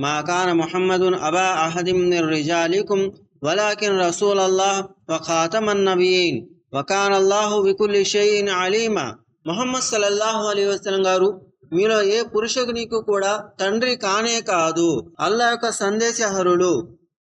మాకాన ముహమ్మదున్ అబా అహదిం మిర్ రిజాలికుం వలాకిన్ రసూల్ అల్లాహ్ వఖాతమన్ నబీన్ వకాన్ అల్లాహు వికుల్లి షైఇన్ అలీమా మొహమ్మద్ సల్లల్లాహు అలీ వసలం గారు మీలో ఏ పురుషునికి కూడా తండ్రి కానే కాదు అల్లా యొక్క సందేశహరుడు.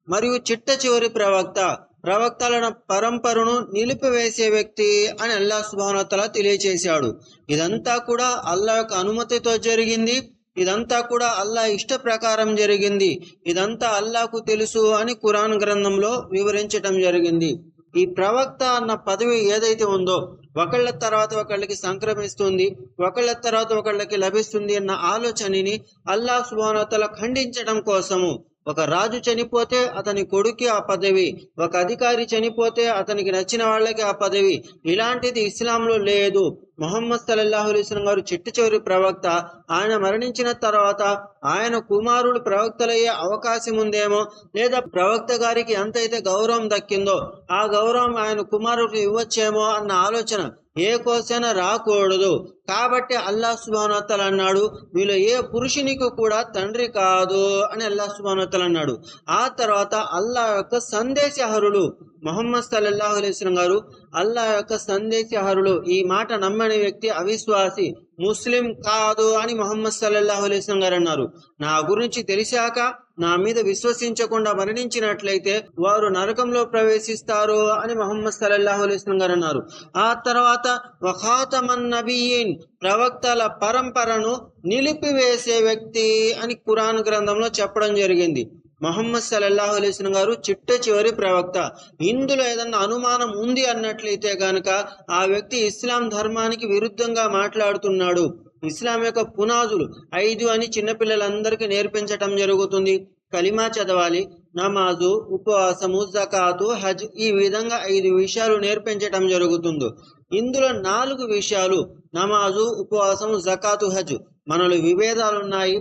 మరియు చిట్ట చివరి ప్రవక్త ప్రవక్తల పరంపరను నిలిపివేసే వ్యక్తి అని అల్లా సుబానతల తెలియచేశాడు. ఇదంతా కూడా అల్లా యొక్క అనుమతితో జరిగింది. ఇదంతా కూడా అల్లా ఇష్ట ప్రకారం జరిగింది. ఇదంతా అల్లాకు తెలుసు అని కురాన్ గ్రంథంలో వివరించటం జరిగింది. ఈ ప్రవక్త అన్న పదవి ఏదైతే ఉందో ఒకళ్ళ తర్వాత ఒకళ్ళకి సంక్రమిస్తుంది ఒకళ్ళ తర్వాత ఒకళ్ళకి లభిస్తుంది అన్న ఆలోచనని అల్లా సుబానతల ఖండించడం కోసము ఒక రాజు చనిపోతే అతని కొడుకి ఆ పదవి ఒక అధికారి చనిపోతే అతనికి నచ్చిన వాళ్ళకి ఆ పదవి. ఇలాంటిది ఇస్లాంలో లేదు. మొహమ్మద్ సల్లల్లాహు అలైస్లం గారు చిట్టు చివరి ప్రవక్త. ఆయన మరణించిన తర్వాత ఆయన కుమారుడు ప్రవక్తలయ్యే అవకాశం ఉందేమో లేదా ప్రవక్త గారికి ఎంతైతే గౌరవం దక్కిందో ఆ గౌరవం ఆయన కుమారుడికి ఇవ్వచ్చేమో అన్న ఆలోచన ఏ కోసైనా రాకూడదు. కాబట్టి అల్లా సుబానోత్తల్ అన్నాడు మీలో ఏ పురుషునికి కూడా తండ్రి కాదు అని అల్లా సుబానోత్తల్ అన్నాడు. ఆ తర్వాత అల్లా యొక్క సందేశహరులు మొహమ్మద్ సల్లల్లాహు అలైస్లం గారు అల్లా యొక్క సందేశహరులు ఈ మాట నమ్మని వ్యక్తి అవిశ్వాసి ముస్లిం కాదు అని మొహమ్మద్ సల్లల్లాహు అలైస్లం గారు అన్నారు. నా గురించి తెలిసాక నా మీద విశ్వసించకుండా మరణించినట్లయితే వారు నరకంలో ప్రవేశిస్తారు అని మొహమ్మద్ సల్లల్లాహు అలైస్లం గారు అన్నారు. ఆ తర్వాత వఖాతమన్ నబీన్ ప్రవక్తల పరంపరను నిలిపివేసే వ్యక్తి అని కురాన్ గ్రంథంలో చెప్పడం జరిగింది. మొహమ్మద్ సలల్లాహు అలైస్లం గారు చిట్ట చివరి ప్రవక్త. ఇందులో ఏదన్నా అనుమానం ఉంది అన్నట్లయితే గనక ఆ వ్యక్తి ఇస్లాం ధర్మానికి విరుద్ధంగా మాట్లాడుతున్నాడు. ఇస్లాం యొక్క పునాదులు ఐదు అని చిన్నపిల్లలందరికీ నేర్పించటం జరుగుతుంది. కలిమా చదవాలి నమాజు ఉపవాసము జకాతు హజ్ ఈ విధంగా ఐదు విషయాలు నేర్పించటం జరుగుతుంది. ఇందులో నాలుగు విషయాలు నమాజు ఉపవాసం జకాతు హజ్. మనలో విభేదాలు ఉన్నాయి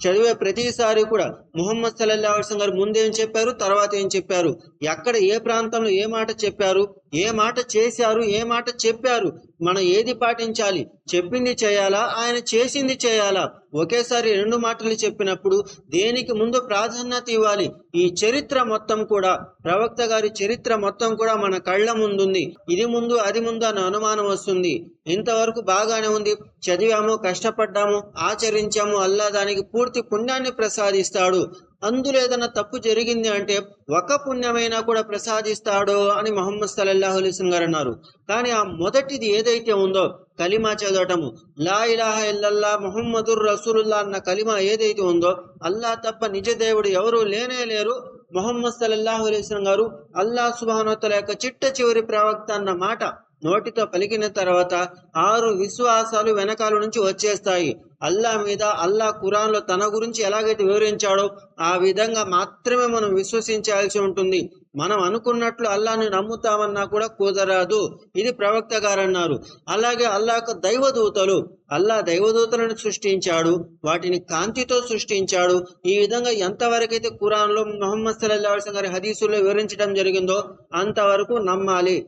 చదివే ప్రతిసారి కూడా ముహమ్మద్ సల్లల్లాహు గారు ముందేం చెప్పారు తర్వాత ఏం చెప్పారు ఎక్కడ ఏ ప్రాంతంలో ఏ మాట చెప్పారు ఏ మాట చేశారు ఏ మాట చెప్పారు మనం ఏది పాటించాలి? చెప్పింది చేయాలా? ఆయన చేసింది చేయాలా? ఒకేసారి రెండు మాటలు చెప్పినప్పుడు దేనికి ముందు ప్రాధాన్యత ఇవ్వాలి? ఈ చరిత్ర మొత్తం కూడా ప్రవక్త గారి చరిత్ర మొత్తం కూడా మన కళ్ళ ముందుంది. ఇది ముందు అది ముందు అన్న అనుమానం వస్తుంది. ఇంతవరకు బాగానే ఉంది. చదివాము కష్టపడ్డాము ఆచరించాము. అల్లా దానికి పూర్తి పుణ్యాన్ని ప్రసాదిస్తాడు. అందులో ఏదైనా తప్పు జరిగింది అంటే ఒక పుణ్యమైనా కూడా ప్రసాదిస్తాడు అని మొహమ్మద్ సల్లల్లాహు అలైస్లం గారు అన్నారు. కానీ ఆ మొదటిది ఏదైతే ఉందో కలిమా చదవటము లా ఇలాహ ఇల్లల్లా మొహమ్మదుర్ రసూలుల్లా అన్న కలిమా ఏదైతే ఉందో అల్లా తప్ప నిజ దేవుడు ఎవరూ లేనే లేరు. మొహమ్మద్ సల్లల్లాహు అలైస్లం గారు అల్లా సుబానోత్తల యొక్క చిట్ట చివరి ప్రవక్త అన్న మాట నోటితో పలికిన తర్వాత ఆరు విశ్వాసాలు వెనకాల నుంచి వచ్చేస్తాయి. అల్లా మీద అల్లా ఖురాన్లో తన గురించి ఎలాగైతే వివరించాడో ఆ విధంగా మాత్రమే మనం విశ్వసించాల్సి ఉంటుంది. మనం అనుకున్నట్లు అల్లాను నమ్ముతామన్నా కూడా కుదరదు. ఇది ప్రవక్త గారు అన్నారు అలాగే అల్లా దైవదూతలు అల్లా దైవదూతలను సృష్టించాడు వాటిని కాంతితో సృష్టించాడు. ఈ విధంగా ఎంతవరకైతే ఖురాన్లో మొహమ్మద్ సల్లాహం గారి హదీసుల్లో వివరించడం జరిగిందో అంతవరకు నమ్మాలి.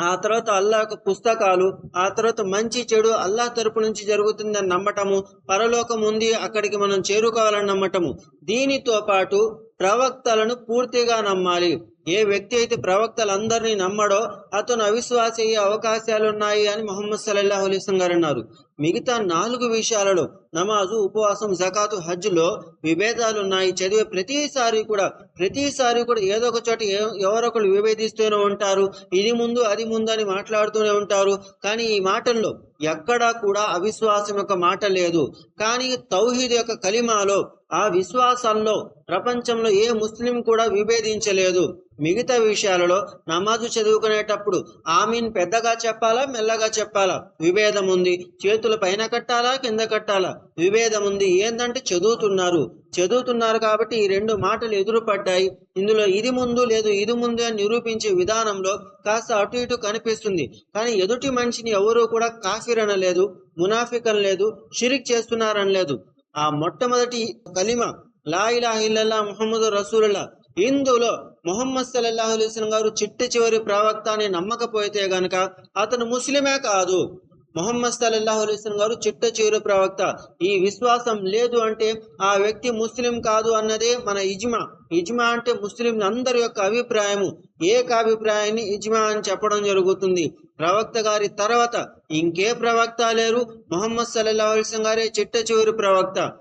ఆ తర్వాత అల్లా పుస్తకాలు ఆ తర్వాత మంచి చెడు అల్లా తరపు నుంచి జరుగుతుందని నమ్మటము పరలోకం ఉంది అక్కడికి మనం చేరుకోవాలని నమ్మటము. దీనితో పాటు ప్రవక్తలను పూర్తిగా నమ్మాలి. ఏ వ్యక్తి అయితే ప్రవక్తలందరినీ నమ్మడో అతను అవిశ్వాస అయ్యే అవకాశాలు ఉన్నాయి అని మొహమ్మద్ సల్లాహు అలీస్ గారు అన్నారు. మిగతా నాలుగు విషయాలలో నమాజు ఉపవాసం జకాతు హజ్లో విభేదాలు ఉన్నాయి చదివే ప్రతిసారి కూడా ప్రతిసారి కూడా ఏదో ఒక చోట ఎవరొకరు విభేదిస్తూనే ఉంటారు. ఇది ముందు అది ముందు అని మాట్లాడుతూనే ఉంటారు. కానీ ఈ మాటల్లో ఎక్కడా కూడా అవిశ్వాసం యొక్క మాట లేదు. కానీ తౌహీద్ యొక్క కలిమాలో ఆ విశ్వాసంలో ప్రపంచంలో ఏ ముస్లిం కూడా విభేదించలేదు. మిగతా విషయాలలో నమాజు చదువుకునేటప్పుడు ఆమీన్ పెద్దగా చెప్పాలా మెల్లగా చెప్పాలా? విభేదం ఉంది. చేతులు పైన కట్టాలా? కింద కట్టాలా? విభేదం ఉంది ఏందంటే చదువుతున్నారు. చదువుతున్నారు కాబట్టి ఈ రెండు మాటలు ఎదురుపడ్డాయి. ఇందులో ఇది ముందు లేదు ఇది ముందు అని నిరూపించే విధానంలో కాస్త అటు ఇటు కనిపిస్తుంది. కానీ ఎదుటి మనిషిని ఎవరూ కూడా కాఫీరన అనలేదు మునాఫిక్ అనలేదు షిరిక్ చేస్తున్నారనలేదు ఆ మొట్టమొదటి కలిమ లా ఇలాహ ఇల్లల్లా ముహమ్మద్ రసూలుల్లా. ఇందులో మొహమ్మద్ సల్లల్లాహు గారు చిట్ట చివరి ప్రవక్త అని నమ్మకపోతే గనక అతను ముస్లిమే కాదు. మొహమ్మద్ సల్లల్లాహు అలైస్లం గారు చిట్ట చివరి ప్రవక్త. ఈ విశ్వాసం లేదు అంటే ఆ వ్యక్తి ముస్లిం కాదు అన్నదే మన ఇజ్మా. ఇజ్మా అంటే ముస్లిం అందరి యొక్క అభిప్రాయము. ఏకాభిప్రాయాన్ని ఇజ్మా అని చెప్పడం జరుగుతుంది. ప్రవక్త గారి తర్వాత ఇంకే ప్రవక్త లేరు. మొహమ్మద్ సల్లల్లాహు అలైస్లం గారే చిట్ట చివరి ప్రవక్త.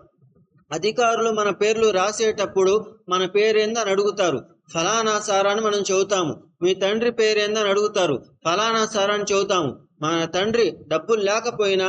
అధికారులు మన పేర్లు రాసేటప్పుడు మన పేరేందని అడుగుతారు. ఫలానా సారాన్ని అని మనం చెబుతాము. మీ తండ్రి పేరేందని అడుగుతారు. ఫలానా సారాన్ని అని చెబుతాము. మన తండ్రి డబ్బులు లేకపోయినా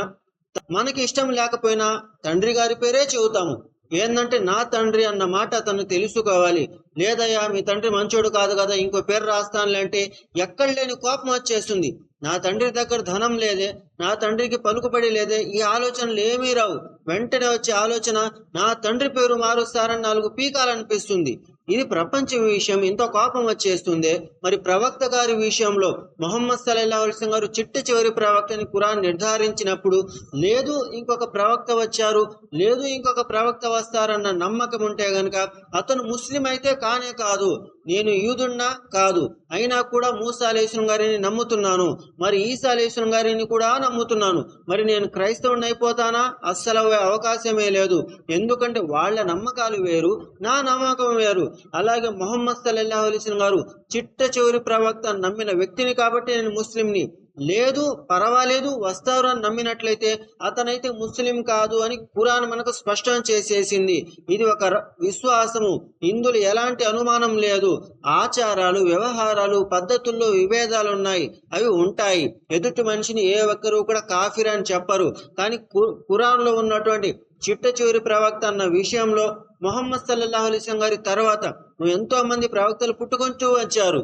మనకి ఇష్టం లేకపోయినా తండ్రి గారి పేరే చెబుతాము. ఏంటంటే నా తండ్రి అన్న మాట అతను తెలుసుకోవాలి. లేదయ్యా మీ తండ్రి మంచోడు కాదు కదా ఇంకో పేరు రాస్తానులే అంటే ఎక్కడ లేని కోపం వచ్చేస్తుంది. నా తండ్రి దగ్గర ధనం లేదే నా తండ్రికి పలుకుబడి లేదే ఈ ఆలోచనలు ఏమీ రావు. వెంటనే వచ్చే ఆలోచన నా తండ్రి పేరు మారుస్తారని నాలుగు పీకాలనిపిస్తుంది ఇది ప్రపంచ విషయం. ఇంత కోపం వచ్చేస్తుంది. మరి ప్రవక్త గారి విషయంలో మొహమ్మద్ సల్లల్లాహు అలైహి గారు చిట్ట చివరి ప్రవక్తని కురాన్ నిర్ధారించినప్పుడు లేదు ఇంకొక ప్రవక్త వచ్చారు లేదు ఇంకొక ప్రవక్త వస్తారన్న నమ్మకం ఉంటే గనక అతను ముస్లిం అయితే కానే కాదు నేను యూదున్నా కాదు అయినా కూడా మూసాలేశ్వరం గారిని నమ్ముతున్నాను మరి ఈసాలేశ్వరం గారిని కూడా నమ్ముతున్నాను మరి నేను క్రైస్తవుని అయిపోతానా? అస్సలు అవకాశమే లేదు. ఎందుకంటే వాళ్ళ నమ్మకాలు వేరు నా నమ్మకం వేరు. అలాగే మొహమ్మద్ సల్లల్లాహు అలీస్లం గారు చిట్ట చివరి ప్రవక్త నమ్మిన వ్యక్తిని కాబట్టి నేను ముస్లింని. లేదు పర్వాలేదు వస్తారు అని నమ్మినట్లయితే అతనైతే ముస్లిం కాదు అని పురాణం మనకు స్పష్టం చేసేసింది. ఇది ఒక ర- విశ్వాసము. ఇందులో ఎలాంటి అనుమానం లేదు. ఆచారాలు వ్యవహారాలు పద్ధతుల్లో విభేదాలు ఉన్నాయి. అవి ఉంటాయి. ఎదుటి మనిషిని ఏ ఒక్కరూ కూడా కాఫీర్ అని చెప్పరు. కానీ కు- ఖురాన్లో ఉన్నటువంటి చిట్ట చివరి ప్రవక్త అన్న విషయంలో మొహమ్మద్ సల్లల్లాహు అలీస్లం గారి తర్వాత ఎంతో మంది ప్రవక్తలు పుట్టుకుంటూ వచ్చారు.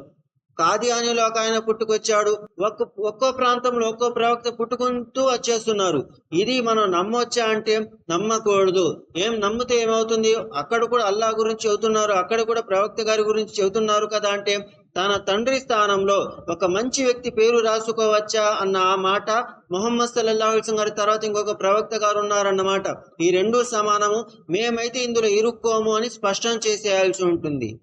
కాదియానిలో ఒక ఆయన పుట్టుకొచ్చాడు. ఒక్క ఒక్కో ప్రాంతంలో ఒక్కో ప్రవక్త పుట్టుకుంటూ వచ్చేస్తున్నారు. ఇది మనం నమ్మొచ్చా అంటే నమ్మకూడదు. ఏం నమ్మితే ఏమవుతుంది? అక్కడ కూడా అల్లా గురించి చెబుతున్నారు. అక్కడ కూడా ప్రవక్త గారి గురించి చెబుతున్నారు కదా అంటే తన తండ్రి స్థానంలో ఒక మంచి వ్యక్తి పేరు రాసుకోవచ్చా అన్న ఆ మాట మొహమ్మద్ సల్లల్లాహు గారి తర్వాత ఇంకొక ప్రవక్త గారు ఉన్నారన్నమాట. ఈ రెండు సమానము. మేమైతే ఇందులో ఇరుక్కోము అని స్పష్టం చేసేయాల్సి ఉంటుంది.